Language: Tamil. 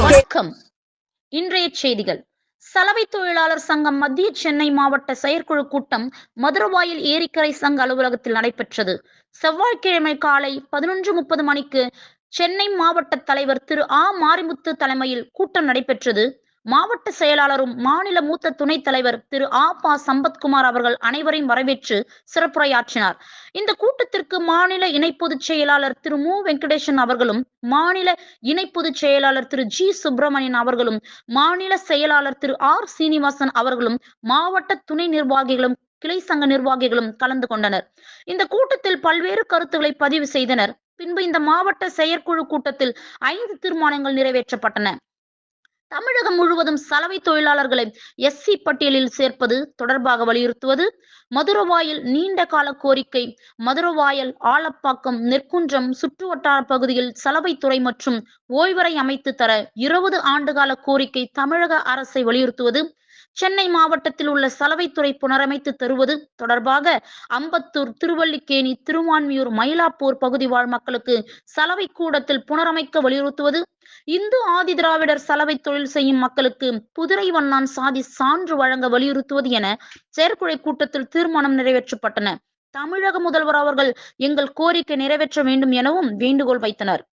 வணக்கம். இன்றைய செய்திகள். சலவை தொழிலாளர் சங்கம் மத்திய சென்னை மாவட்ட செயற்குழு கூட்டம் மதுரவாயில் ஏரிக்கரை சங்க அலுவலகத்தில் நடைபெற்றது. செவ்வாய்க்கிழமை காலை பதினொன்று முப்பது மணிக்கு சென்னை மாவட்ட தலைவர் திரு ஆ. மாரிமுத்து தலைமையில் கூட்டம் நடைபெற்றது. மாவட்ட செயலாளரும் மாநில மூத்த துணைத் தலைவர் திரு ஆ பா சம்பத்குமார் அவர்கள் அனைவரையும் வரவேற்று சிறப்புரையாற்றினார். இந்த கூட்டத்திற்கு மாநில இணை பொதுச் செயலாளர் திரு மு. வெங்கடேசன் அவர்களும் மாநில இணை பொதுச் செயலாளர் திரு ஜி. சுப்பிரமணியன் அவர்களும் மாநில செயலாளர் திரு ஆர். சீனிவாசன் அவர்களும் மாவட்ட துணை நிர்வாகிகளும் கிளை சங்க நிர்வாகிகளும் கலந்து கொண்டனர். இந்த கூட்டத்தில் பல்வேறு கருத்துக்களை பதிவு செய்தனர். பின்பு இந்த மாவட்ட செயற்குழு கூட்டத்தில் ஐந்து தீர்மானங்கள் நிறைவேற்றப்பட்டன. தமிழகம் முழுவதும் சலவை தொழிலாளர்களை எஸ்சி பட்டியலில் சேர்ப்பது தொடர்பாக வலியுறுத்துவது. மதுரவாயல் நீண்ட கால கோரிக்கை. மதுரவாயல் ஆலப்பாக்கம் நெற்குன்றம் சுற்றுவட்டார பகுதியில் சலவைத்துறை மற்றும் ஓய்வறை அமைத்து தர இருபது ஆண்டுகால கோரிக்கை தமிழக அரசை வலியுறுத்துவது. சென்னை மாவட்டத்தில் உள்ள சலவைத்துறை புனரமைத்து தருவது தொடர்பாக அம்பத்தூர் திருவல்லிக்கேணி திருவான்மியூர் மயிலாப்பூர் பகுதி வாழ் மக்களுக்கு சலவை கூடத்தில் புனரமைக்க வலியுறுத்துவது. இந்து ஆதி திராவிடர் சலவை தொழில் செய்யும் மக்களுக்கு புதுரை வண்ணான் சாதி சான்று வழங்க வலியுறுத்துவது என செயற்குழை கூட்டத்தில் தீர்மானம் நிறைவேற்றப்பட்டன. தமிழக முதல்வர் அவர்கள் எங்கள் கோரிக்கை நிறைவேற்ற வேண்டும் எனவும் வேண்டுகோள் வைத்தனர்.